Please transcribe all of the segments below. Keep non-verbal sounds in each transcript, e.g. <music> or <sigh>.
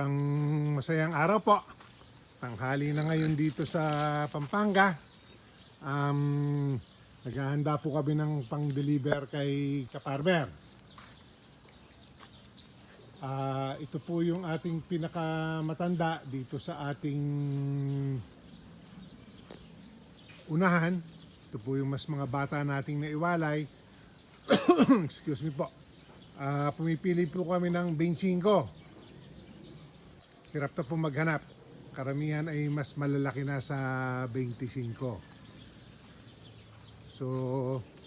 Isang masayang araw po. Tanghali na ngayon dito sa Pampanga. Um, naghahanda po kami ng pang-deliver kay Kaparmer. Ah, ito po yung ating pinakamatanda dito sa ating unahan. Ito po yung mas mga bata nating naiwalay. <coughs> Excuse me po. Ah, pumipili po kami ng 25. Hirap na po maghanap. Karamihan ay mas malalaki na sa 25. So,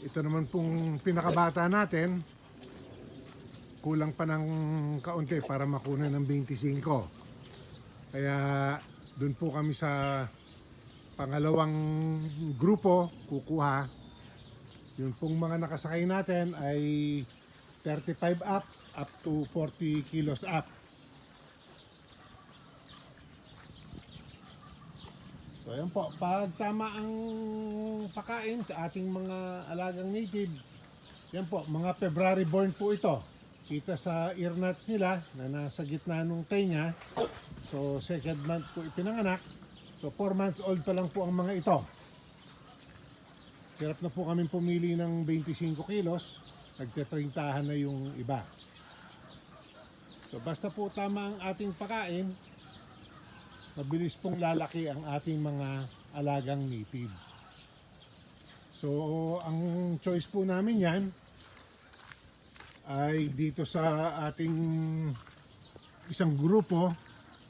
ito naman pong pinakabata natin. Kulang pa ng kaunti para makuha ng 25. Kaya doon po kami sa pangalawang grupo kukuha. Yung pong mga nakasakay natin ay 35 up up to 40 kilos up. So ayan po, pag tama ang pakain sa ating mga alagang native, yan po, mga February born po ito. Kita sa ear nuts nila na nasa gitna nung niya. So second month po ipinanganak. So 4 months old pa lang po ang mga ito. Hirap na po kami pumili ng 25 kilos. Nagte-30 na yung iba. So basta po tama ang ating pakain, mabilis pong lalaki ang ating mga alagang native. So ang choice po namin yan ay dito sa ating isang grupo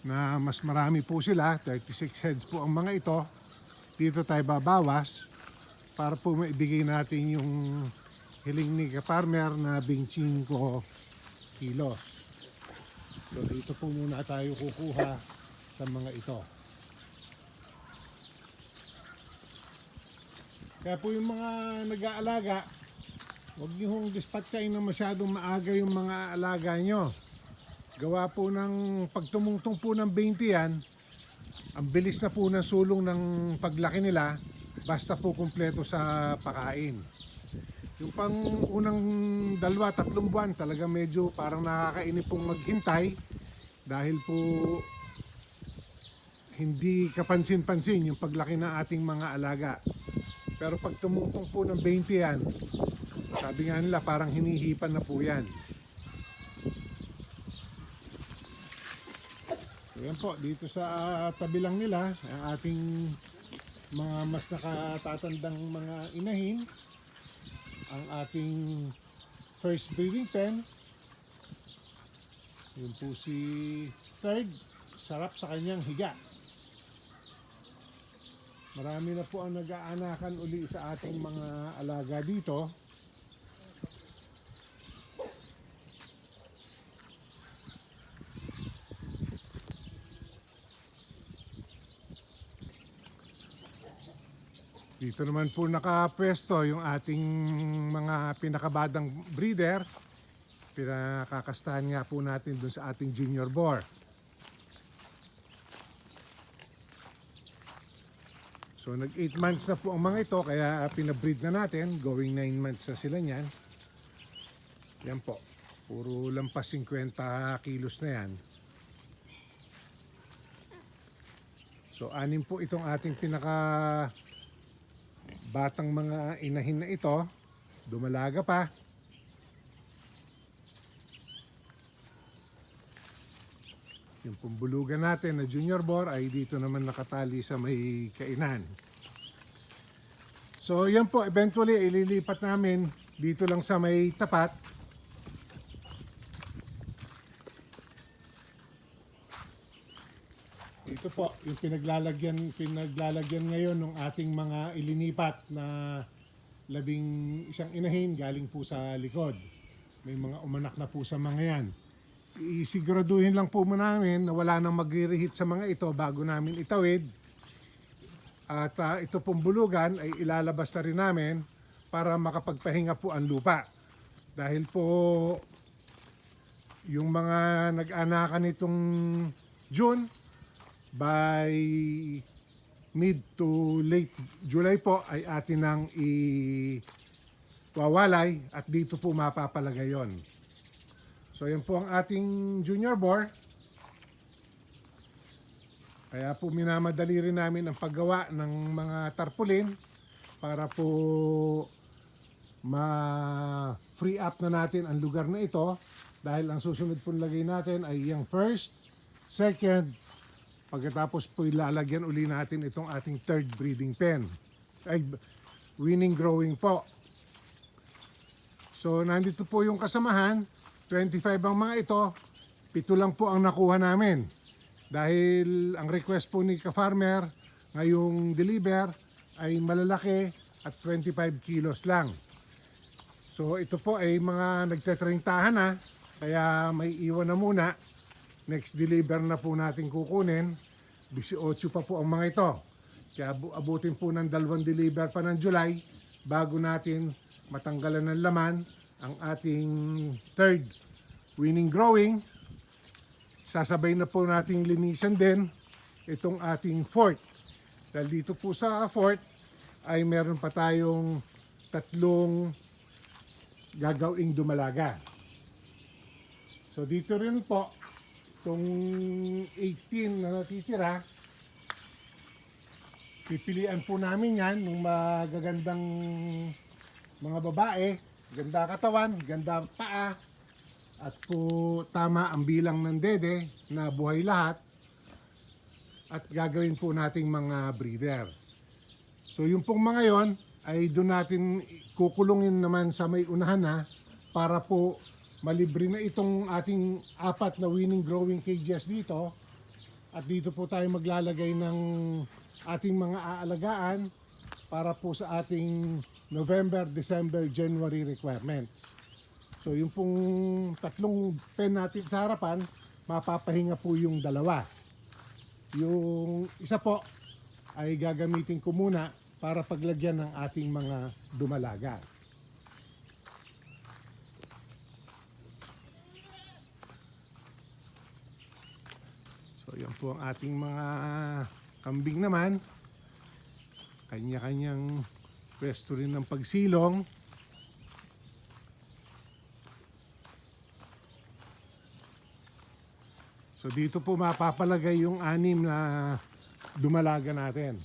na mas marami po sila, 36 heads po ang mga ito. Dito tayo babawas para po maibigay natin yung hiling ni farmer na 25 kilos. So dito po muna tayo kukuha sa mga ito. Kaya po yung mga nag-aalaga, huwag niyo hong dispatchain na masyadong maaga yung mga alaga nyo. Gawa po ng pagtumungtong po ng 20 yan, ang bilis na po ng sulong ng paglaki nila, basta po kumpleto sa pakain. Yung pang unang dalawa, tatlong buwan, talaga medyo parang nakakainip pong maghintay dahil po hindi kapansin-pansin yung paglaki ng ating mga alaga. Pero pag tumutong po ng 20 yan, sabi nga nila parang hinihipan na po yan. Ayan po, dito sa ah, tabi lang nila, ang ating mga mas nakatatandang mga inahin, ang ating first breeding pen. Yun po si third, sarap sa kanyang higa. Marami na po ang nag-aanakan uli sa ating mga alaga dito. Dito naman po nakapwesto yung ating mga pinakabadang breeder. Pinakakastahan nga po natin dun sa ating junior boar. So nag 8 months na po ang mga ito kaya pinabreed na natin. Going 9 months na sila niyan. Yan po. Puro lampas 50 kilos na yan. So anim po itong ating pinaka batang mga inahin na ito. Dumalaga pa. Yung pumbulugan natin na junior boar ay dito naman nakatali sa may kainan. So yan po, eventually ililipat namin dito lang sa may tapat. Ito po, yung pinaglalagyan, pinaglalagyan ngayon ng ating mga ilinipat na labing isang inahin galing po sa likod. May mga umanak na po sa mga yan isiguraduhin lang po muna namin na wala nang magre-reheat sa mga ito bago namin itawid. At ah, ito pong bulugan ay ilalabas na rin namin para makapagpahinga po ang lupa. Dahil po yung mga nag-anakan nitong June by mid to late July po ay atin nang i-wawalay at dito po mapapalagay yon. So yan po ang ating junior boar. Kaya po minamadali rin namin ang paggawa ng mga tarpaulin para po ma-free up na natin ang lugar na ito dahil ang susunod pong lagay natin ay yung first, second, pagkatapos po ilalagyan uli natin itong ating third breeding pen. Ay, winning growing po. So nandito po yung kasamahan, 25 ang mga ito, pito lang po ang nakuha namin. Dahil ang request po ni ka-farmer ngayong deliver ay malalaki at 25 kilos lang. So ito po ay mga nagtetrintahan na, kaya may iwan na muna. Next deliver na po natin kukunin. 18 pa po ang mga ito. Kaya abu- abutin po ng dalawang deliver pa ng July bago natin matanggalan ng laman ang ating third winning growing. Sasabay na po nating linisan din itong ating fort. Dahil dito po sa fort ay meron pa tayong tatlong gagawing dumalaga. So dito rin po, itong 18 na natitira, pipilian po namin yan ng magagandang mga babae, ganda katawan, ganda paa, at po tama ang bilang ng dede na buhay lahat at gagawin po nating mga breeder. So yung pong mga yon ay doon natin kukulungin naman sa may unahan na para po malibre na itong ating apat na winning growing cages dito at dito po tayo maglalagay ng ating mga aalagaan para po sa ating November, December, January requirements. So yung pong tatlong pen natin sa harapan, mapapahinga po yung dalawa. Yung isa po ay gagamitin ko muna para paglagyan ng ating mga dumalaga. So yan po ang ating mga kambing naman. Kanya-kanyang pwesto rin ng pagsilong. So dito po mapapalagay yung anim na dumalaga natin.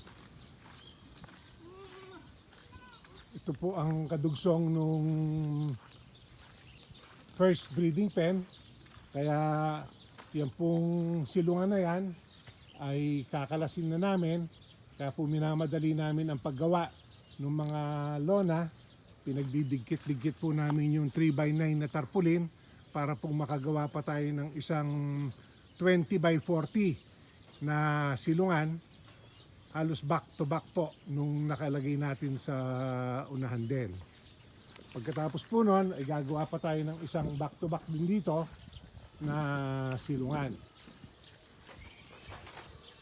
Ito po ang kadugsong nung first breeding pen. Kaya yan pong silungan na yan ay kakalasin na namin. Kaya po minamadali namin ang paggawa ng mga lona. Pinagdidikit-dikit po namin yung 3x9 na tarpaulin para pong makagawa pa tayo ng isang 20 by 40 na silungan halos back to back po nung nakalagay natin sa unahan din. Pagkatapos po nun, ay gagawa pa tayo ng isang back to back din dito na silungan.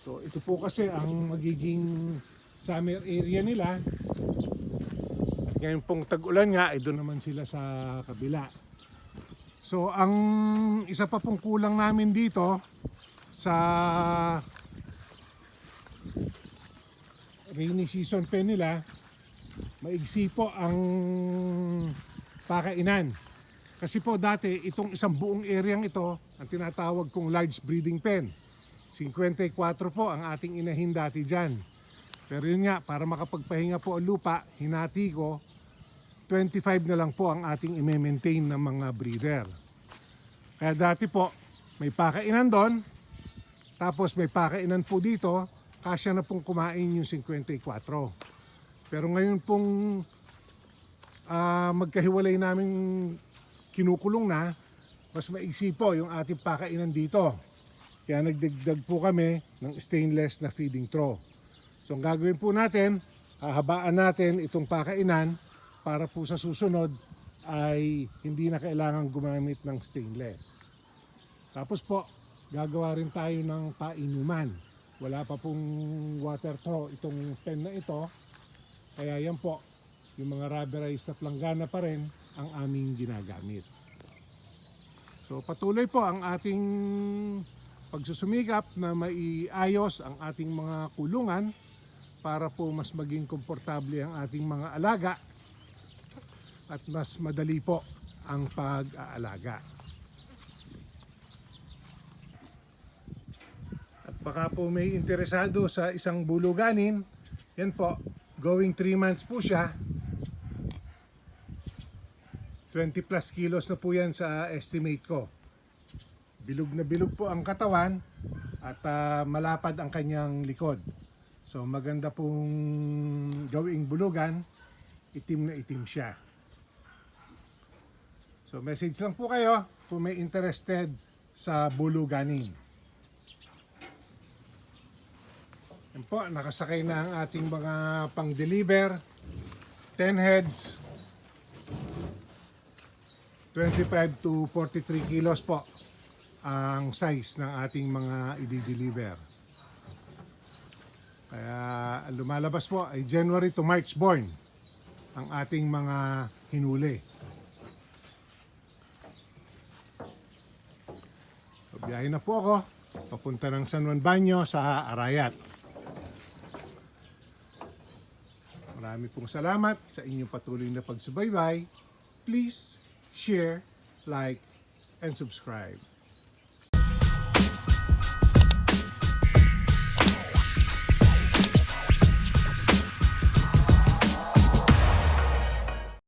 So ito po kasi ang magiging summer area nila. At ngayon pong tag-ulan nga, ay doon naman sila sa kabila. So ang isa pa pong kulang namin dito sa rainy season pen nila, maigsi po ang pakainan. Kasi po dati itong isang buong areang ito ang tinatawag kong large breeding pen. 54 po ang ating inahin dati dyan. Pero yun nga, para makapagpahinga po ang lupa, hinati ko, 25 na lang po ang ating i-maintain ng mga breeder. Kaya dati po, may pakainan doon, tapos may pakainan po dito, kasya na pong kumain yung 54. Pero ngayon pong ah, magkahiwalay namin kinukulong na, mas maigsi po yung ating pakainan dito. Kaya nagdagdag po kami ng stainless na feeding trough. So ang gagawin po natin, hahabaan natin itong pakainan para po sa susunod ay hindi na kailangan gumamit ng stainless. Tapos po, gagawa rin tayo ng painuman. Wala pa pong water trough itong pen na ito. Kaya yan po, yung mga rubberized na planggana pa rin ang aming ginagamit. So patuloy po ang ating pagsusumikap na maiayos ang ating mga kulungan para po mas maging komportable ang ating mga alaga at mas madali po ang pag-aalaga. At baka po may interesado sa isang buluganin. Yan po, going 3 months po siya. 20 plus kilos na po yan sa estimate ko. Bilog na bilog po ang katawan at ah, malapad ang kanyang likod. So maganda pong gawing bulugan, itim na itim siya. So message lang po kayo kung may interested sa buluganin. Yan po, nakasakay na ang ating mga pang-deliver. 10 heads. 25 to 43 kilos po ang size ng ating mga i-deliver. Kaya lumalabas po ay January to March born ang ating mga hinuli. So, biyahe na po ako papunta ng San Juan Banyo sa Arayat. Marami pong salamat sa inyong patuloy na pagsubaybay. Please share, like, and subscribe.